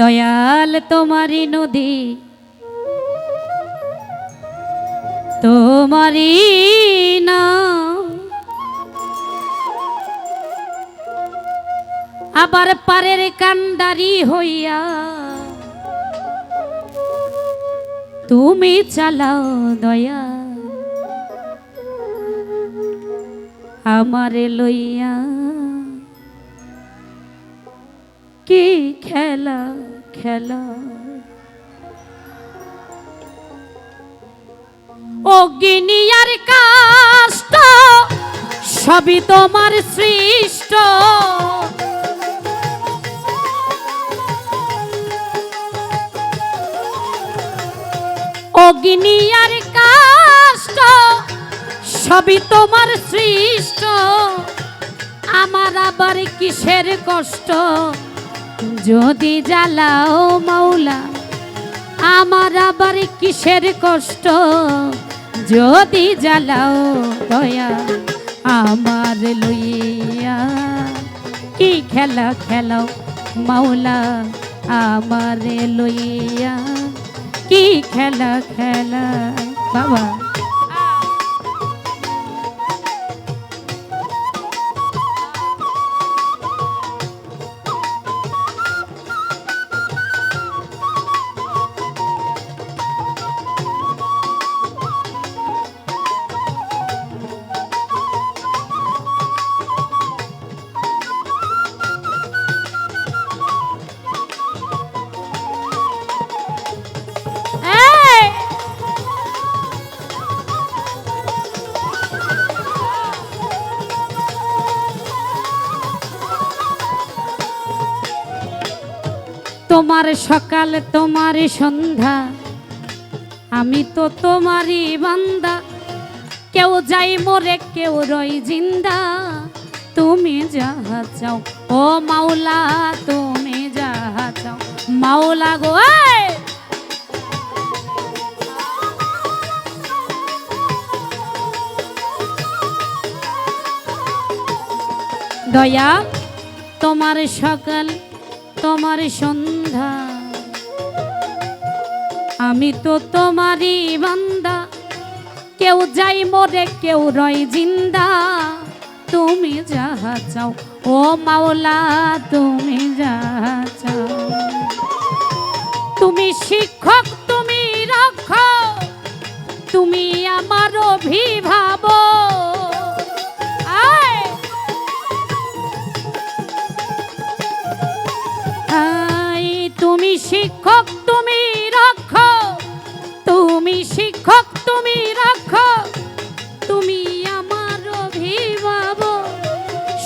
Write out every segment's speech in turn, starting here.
দয়াল তোমারি নদী তোমারি না আবার পারের কান্ডারি হইয়া তুমি চালাও দয়া। আমারে লইয়া কি খেলা খেলা? অগ্নিয়ার কাষ্ট সবই তোমার সৃষ্ট। অগ্নিয়ার কাষ্ট সবই তোমার সৃষ্ট। আমার আবার কিসের কষ্ট? যদি জ্বালাও মাওলা, আমার আবার কিসের কষ্ট? যদি জ্বালাও দয়া, আমার লইয়া কি খেলা খেলাও মাওলা, আমার লইয়া কি খেলা খেলা? বাবা। তোমার সকাল, তোমার সন্ধ্যা। আমি তো তোমারই বান্দা। কেউ যাই মরে, কেউ রই জিন্দা। তুমি যাহা চাও, ও মাওলা, তুমি যাহা চাও। মাওলা গো দয়া, তোমার সকাল তোমার সন্ধ্যা। আমি তো তোমারই বান্দা। কেউ যাই মরে, কেউ রয় জিন্দা। তুমি যাহা চাও, ও মাওলা, তুমি যাহা চাও। তুমি শিক্ষক, তুমি রক্ষক। তুমি আমার অভিভাবক। শিক্ষক, তুমি রাখো তুমি শিক্ষক, তুমি রাখো তুমি আমার অভিভাবক।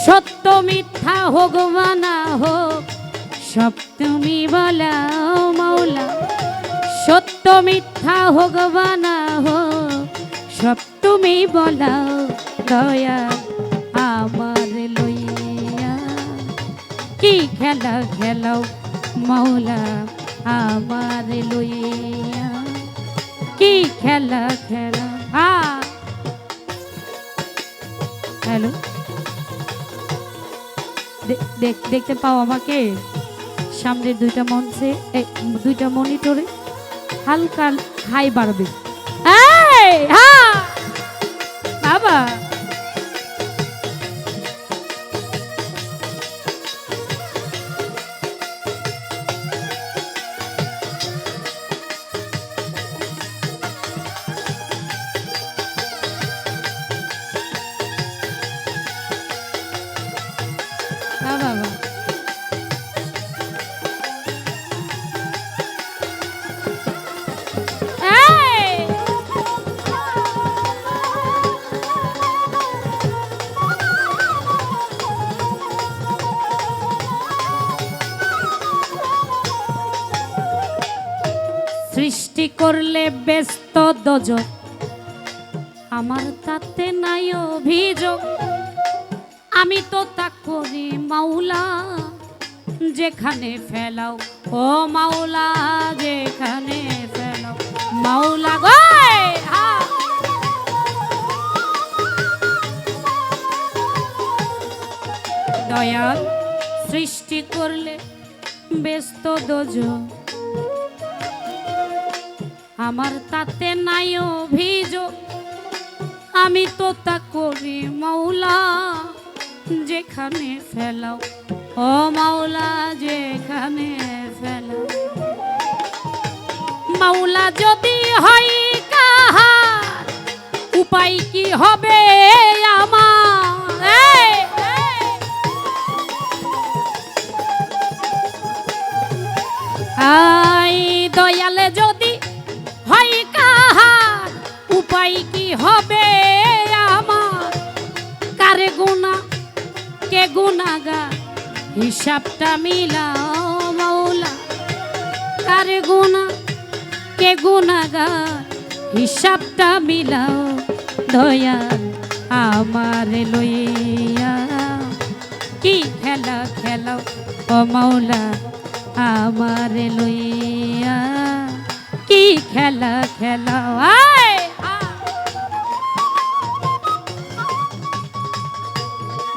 সত্য, মিথ্যা হোক বা না হোক, সব তুমি বলাও মাওলা। সত্য, মিথ্যা হোক বা না হোক, সব তুমি বলাও দয়া আমার লইয়া। কি খেলা খেলাও মাওলা আমার লইয়া কি খেলা খেলা? হা হ্যালো? দেখতে পাও আমাকে? সামনের দুইটা মঞ্চে দুইটা মনিটরে হালকা হাই বাড়বে। বাবা! সৃষ্টি করলে ব্যস্ত দজক। আমার তাতে নাই অভিযোগ। আমি তো তা করি মাওলা, যেখানে ফেলাও। ও মাওলা, যেখানে ফেলাও। মাওলা গো দয়াল, সৃষ্টি করলে ব্যস্ত দোজ আমার তাতে নাই অভিযোগ। আমি তো তা করি মাওলা, যেখানে ফেলাও। ও মাওলা, যেখানে ফেলাও। মাওলা, যদি হয় কাহার, উপায় কি হবে আমার। আই দয়ালে যদি উপায় কি হবে আমার? কারে গুণা, কে গুণাগা হিসাবটা মিলাও মাওলা। কারে গুণা, কে গুণাগার? হিসাবটা মিলাও দয়াল আমার লইয়া। কি খেলা খেলাও ও মাওলা আমার লইয়া। কি খেলা খেলাও, আয়।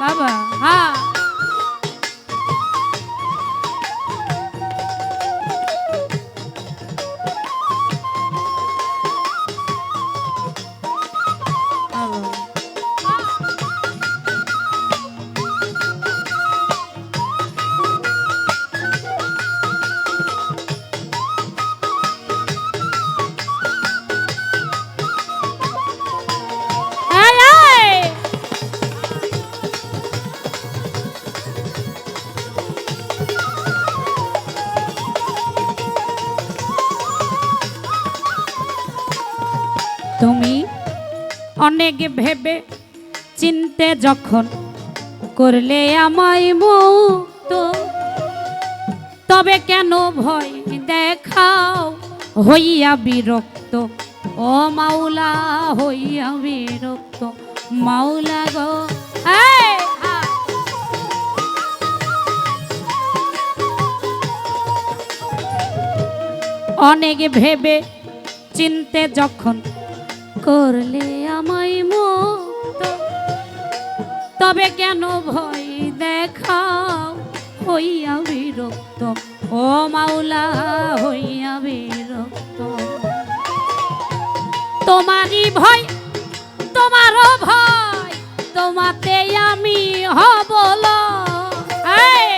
বাবা হ্যাঁ অনেক ভেবে চিনতে যখন করলে আমায় মুক্ত তবে কেন ভয় দেখাও? হইয়া বিরক্ত। ও মাওলা, হইয়া বিরক্ত। মাওলা গো অনেক ভেবে চিনতে যখন করলে আমায় মুক্ত। তবে কেন ভয় দেখাও? হইয়া বিরক্ত। ও মাওলা, হইয়া বিরক্ত। তোমারই ভয়, তোমারও ভয়, তোমাতে আমি হবল এই!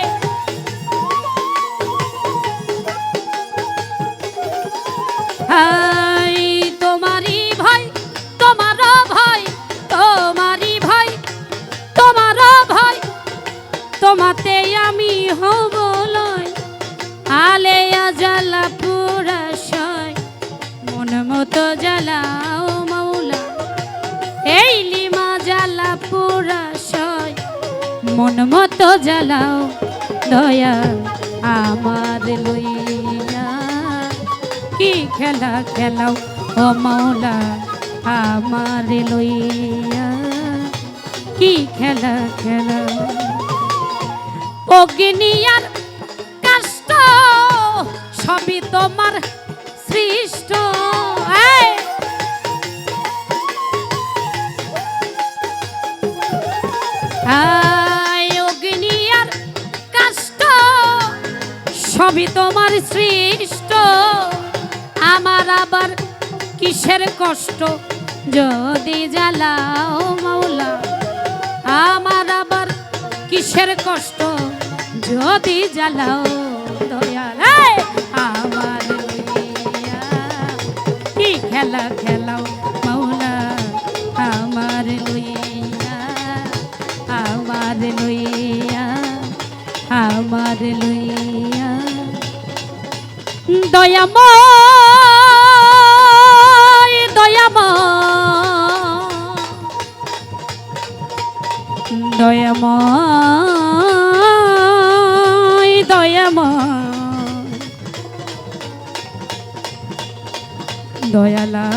মন মতো জ্বালাও, দয়া আমার লইয়া। কি খেলা খেলাও ও মাওলা আমার লইয়া। কি খেলা খেলাও অগ্নিয়ার কাষ্ট, সবই তোমার সবই তোমার সৃষ্ট। আমার আবার কিসের কষ্ট? যদি জ্বালাও মৌলা আমার আবার কিসের কষ্ট? যদি জ্বালাও দয়াল! আমার কি খেলা খেলাও মাওলা, আমার লইয়া আমার লইয়া আমার লইয়া দয়াময় দয়াময় দয়াময়। দয়াময় দয়ালা